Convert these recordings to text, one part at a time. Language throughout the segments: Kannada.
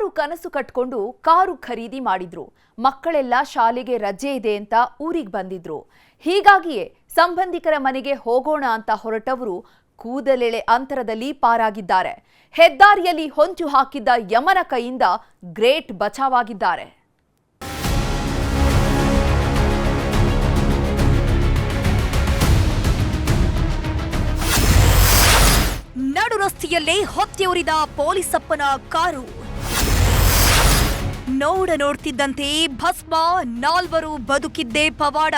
ಹಲವಾರು ಕನಸು ಕಟ್ಕೊಂಡು ಕಾರು ಖರೀದಿ ಮಾಡಿದ್ರು. ಮಕ್ಕಳೆಲ್ಲ ಶಾಲೆಗೆ ರಜೆ ಇದೆ ಅಂತ ಊರಿಗೆ ಬಂದಿದ್ರು. ಹೀಗಾಗಿಯೇ ಸಂಬಂಧಿಕರ ಮನೆಗೆ ಹೋಗೋಣ ಅಂತ ಹೊರಟವರು ಕೂದಲೆಳೆ ಅಂತರದಲ್ಲಿ ಪಾರಾಗಿದ್ದಾರೆ. ಹೆದ್ದಾರಿಯಲ್ಲಿ ಹೊಂಚು ಹಾಕಿದ್ದ ಯಮನ ಕೈಯಿಂದ ಗ್ರೇಟ್ ಬಚಾವಾಗಿದ್ದಾರೆ. ನಡು ರಸ್ತೆಯಲ್ಲೇ ಹೊತ್ತೆಯುರಿದ ಪೊಲೀಸಪ್ಪನ ಕಾರು. ನೋಡ ನೋಡ್ತಿದ್ದಂತೆ ಭಸ್ಮ, ನಾಲ್ವರು ಬದುಕಿದ್ದೇ ಪವಾಡ.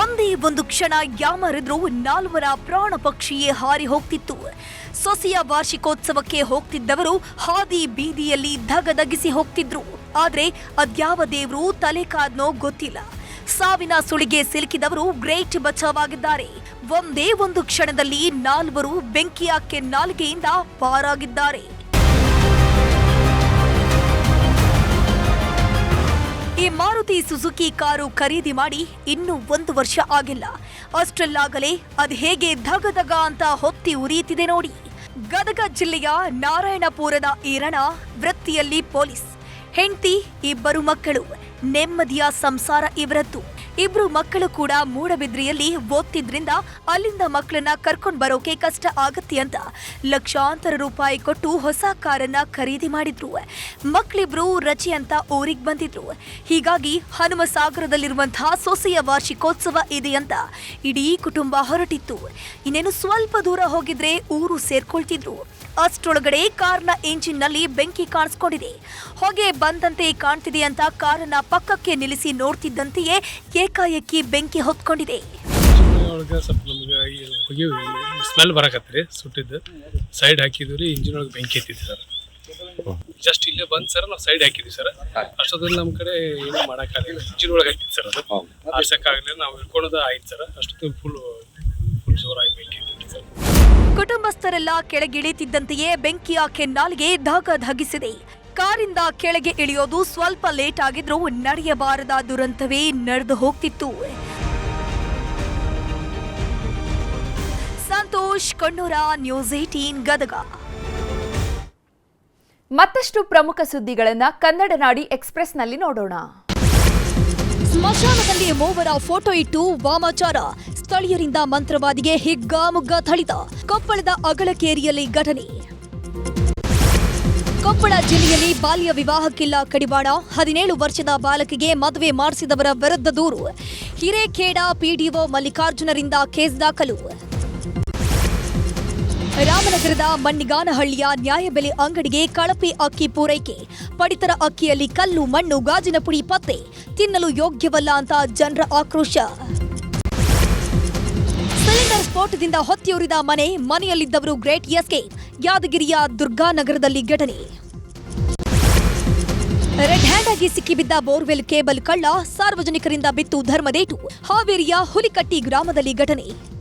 ಒಂದೇ ಒಂದು ಕ್ಷಣ ಯಾಮರಿದ್ರು ನಾಲ್ವರ ಪ್ರಾಣ ಪಕ್ಷಿಯೇ ಹಾರಿ ಹೋಗ್ತಿತ್ತು. ಸೊಸೆಯ ವಾರ್ಷಿಕೋತ್ಸವಕ್ಕೆ ಹೋಗ್ತಿದ್ದವರು ಹಾದಿ ಬೀದಿಯಲ್ಲಿ ಧಗಧಗಿಸಿ ಹೋಗ್ತಿದ್ರು. ಆದ್ರೆ ಅದ್ಯಾವ ದೇವರು ತಲೆ ಕಾದ್ನೋ ಗೊತ್ತಿಲ್ಲ. ಸಾವಿನ ಸುಳಿಗೆ ಸಿಲುಕಿದವರು ಗ್ರೇಟ್ ಬಚಾವಾಗಿದ್ದಾರೆ ಒಂದೇ ಒಂದು ಕ್ಷಣದಲ್ಲಿ ನಾಲ್ವರು ಬೆಂಕಿಯಾಕೆ ನಾಲ್ಗೆಯಿಂದ ಪಾರಾಗಿದ್ದಾರೆ. ಮಾರುತಿ ಸುಜುಕಿ ಕಾರು ಖರೀದಿ ಮಾಡಿ ಇನ್ನೂ ಒಂದು ವರ್ಷ ಆಗಿಲ್ಲ. ಅಷ್ಟರಲ್ಲಾಗಲೇ ಅದು ಹೇಗೆ ಧಗಧಗ ಅಂತ ಹೊತ್ತಿ ಉರಿಯುತ್ತಿದೆ ನೋಡಿ. ಗದಗ ಜಿಲ್ಲೆಯ ನಾರಾಯಣಪುರದ ಈರಣ ವೃತ್ತಿಯಲ್ಲಿ ಪೊಲೀಸ್. ಹೆಂಡತಿ, ಇಬ್ಬರು ಮಕ್ಕಳು, ನೆಮ್ಮದಿಯ ಸಂಸಾರ ಇವರದ್ದು. ಇಬ್ರು ಮಕ್ಕಳು ಕೂಡ ಮೂಡಬಿದ್ರಿಯಲ್ಲಿ ಓದ್ತಿದ್ರಿಂದ ಅಲ್ಲಿಂದ ಮಕ್ಕಳನ್ನ ಕರ್ಕೊಂಡು ಬರೋಕೆ ಕಷ್ಟ ಆಗತ್ತೆ ಅಂತ ಲಕ್ಷಾಂತರ ರೂಪಾಯಿ ಕೊಟ್ಟು ಹೊಸ ಕಾರನ್ನ ಖರೀದಿ ಮಾಡಿದ್ರು. ಮಕ್ಕಳಿಬ್ರು ರಜೆ ಅಂತ ಊರಿಗೆ ಬಂದಿದ್ರು. ಹೀಗಾಗಿ ಹನುಮಸಾಗರದಲ್ಲಿರುವಂತಹ ಸೊಸೆಯ ವಾರ್ಷಿಕೋತ್ಸವ ಇದೆ ಅಂತ ಇಡೀ ಕುಟುಂಬ ಹೊರಟಿತ್ತು. ಇನ್ನೇನು ಸ್ವಲ್ಪ ದೂರ ಹೋಗಿದ್ರೆ ಊರು ಸೇರ್ಕೊಳ್ತಿದ್ರು. ಅಷ್ಟರೊಳಗಡೆ ಕಾರ್ನ ಇಂಜಿನ್ನಲ್ಲಿ ಬೆಂಕಿ ಕಾಣಿಸ್ಕೊಂಡಿದೆ. ಹೊಗೆ ಬಂದಂತೆ ಕಾಣ್ತಿದೆ ಅಂತ ಕಾರನ್ನ ಪಕ್ಕಕ್ಕೆ ನಿಲ್ಲಿಸಿ ನೋಡ್ತಿದ್ದಂತೆಯೇ ಏಕಾಏಕಿ ಬೆಂಕಿ ಹೊತ್ಕೊಂಡಿದೆ. ಒಳಗೆ ಸ್ವಲ್ಪ ನಮ್ಗೆ ಈ ಹೊಗೆ ಸ್ಮೆಲ್ ಬರಕತ್ರಿ ಸುಟ್ಟಿದ್ದು. ಸೈಡ್ ಹಾಕಿದ್ವಿ ರೀ ಇಂಜಿನ್ ಒಳಗೆ ಬೆಂಕಿ ಎತ್ತಿದ್ವಿ ಸರ್. ಜಸ್ಟ್ ಇಲ್ಲೇ ಬಂದ್ ಸರ್ ನಾವು ಸೈಡ್ ಹಾಕಿದ್ವಿ ಸರ್. ಅಷ್ಟೊತ್ತಲ್ಲಿ ನಮ್ಮ ಕಡೆ ಏನೂ ಮಾಡೋಕ್ಕಾಗಲಿಲ್ಲ ಇಂಜಿನ್ ಒಳಗೆ ಹಾಕಿತ್ತು ಸರ್ ಅದು. ಬಿಡ್ಸಕ್ಕಾಗಲಿಲ್ಲ ನಾವು ಹಿಡ್ಕೊಳೋದು ಆಯ್ತು ಸರ್. ಅಷ್ಟೊತ್ತು ಫುಲ್ ಫುಲ್ ಜೋರಾಗಿ ಬೆಂಕಿ ಎತ್ತಿತ್ತು ಸರ್. ಕುಟುಂಬಸ್ಥರೆಲ್ಲ ಕೆಳಗಿಳಿತಿದ್ದಂತೆಯೇ ಆಕೆ ನಾಲಿಗೆ ಧಗ ಧಗಿಸಿದೆ. ಕಾರಿಂದ ಕೆಳಗೆ ಇಳಿಯೋದು ಸ್ವಲ್ಪ ಲೇಟ್ ಆಗಿದ್ರೂ ನಡೆಯಬಾರದ ದುರಂತವೇ ನಡೆದು ಹೋಗ್ತಿತ್ತು. Santosh Kannur news eighteen Gadag. ಮತ್ತಷ್ಟು ಪ್ರಮುಖ ಸುದ್ದಿಗಳನ್ನ ಕನ್ನಡ ನಾಡಿ ಎಕ್ಸ್ಪ್ರೆಸ್ನಲ್ಲಿ ನೋಡೋಣ. ಸ್ಮಶಾನದಲ್ಲಿ ಮೂವರ ಫೋಟೋ ಇಟ್ಟು ವಾಮಾಚಾರ. ಸ್ಥಳೀಯರಿಂದ ಮಂತ್ರವಾದಿಗೆ ಹಿಗ್ಗಾಮುಗ್ಗ ಥಳಿತ. ಕೊಪ್ಪಳದ ಅಗಳಕೇರಿಯಲ್ಲಿ ಘಟನೆ. ಕೊಪ್ಪಳ ಜಿಲ್ಲೆಯಲ್ಲಿ ಬಾಲ್ಯ ವಿವಾಹಕ್ಕಿಲ್ಲ ಕಡಿವಾಣ. ಹದಿನೇಳು ವರ್ಷದ ಬಾಲಕಿಗೆ ಮದುವೆ ಮಾಡಿಸಿದವರ ವಿರುದ್ಧ ದೂರು. ಹಿರೇಖೇಡ ಪಿಡಿಒ ಮಲ್ಲಿಕಾರ್ಜುನರಿಂದ ಕೇಸ್ ದಾಖಲು. ರಾಮನಗರದ ಮಣ್ಣಿಗಾನಹಳ್ಳಿಯ ನ್ಯಾಯಬೆಲೆ ಅಂಗಡಿಗೆ ಕಳಪೆ ಅಕ್ಕಿ ಪೂರೈಕೆ. ಪಡಿತರ ಅಕ್ಕಿಯಲ್ಲಿ ಕಲ್ಲು, ಮಣ್ಣು, ಗಾಜಿನ ಪುಡಿ, ಪತ್ತೆ. ತಿನ್ನಲು ಯೋಗ್ಯವಲ್ಲ ಅಂತ ಜನರ ಆಕ್ರೋಶ. ಸಿಲಿಂಡರ್ ಸ್ಫೋಟದಿಂದ ಹೊತ್ತಿಯುರಿದ ಮನೆ, ಮನೆಯಲ್ಲಿದ್ದವರು ಗ್ರೇಟ್ ಎಸ್ಕೇಪ್. ಯಾದಗಿರಿಯ ದುರ್ಗಾನಗರದಲ್ಲಿ ಘಟನೆ. ರೆಡ್ ಹ್ಯಾಂಡ್ ಆಗಿ ಸಿಕ್ಕಿಬಿದ್ದ ಬೋರ್ವೆಲ್ ಕೇಬಲ್ ಕಳ್ಳ ಸಾರ್ವಜನಿಕರಿಂದ ಬಿತ್ತು ಧರ್ಮದೇಟು. ಹಾವೇರಿಯ ಹುಲಿಕಟ್ಟಿ ಗ್ರಾಮದಲ್ಲಿ ಘಟನೆ.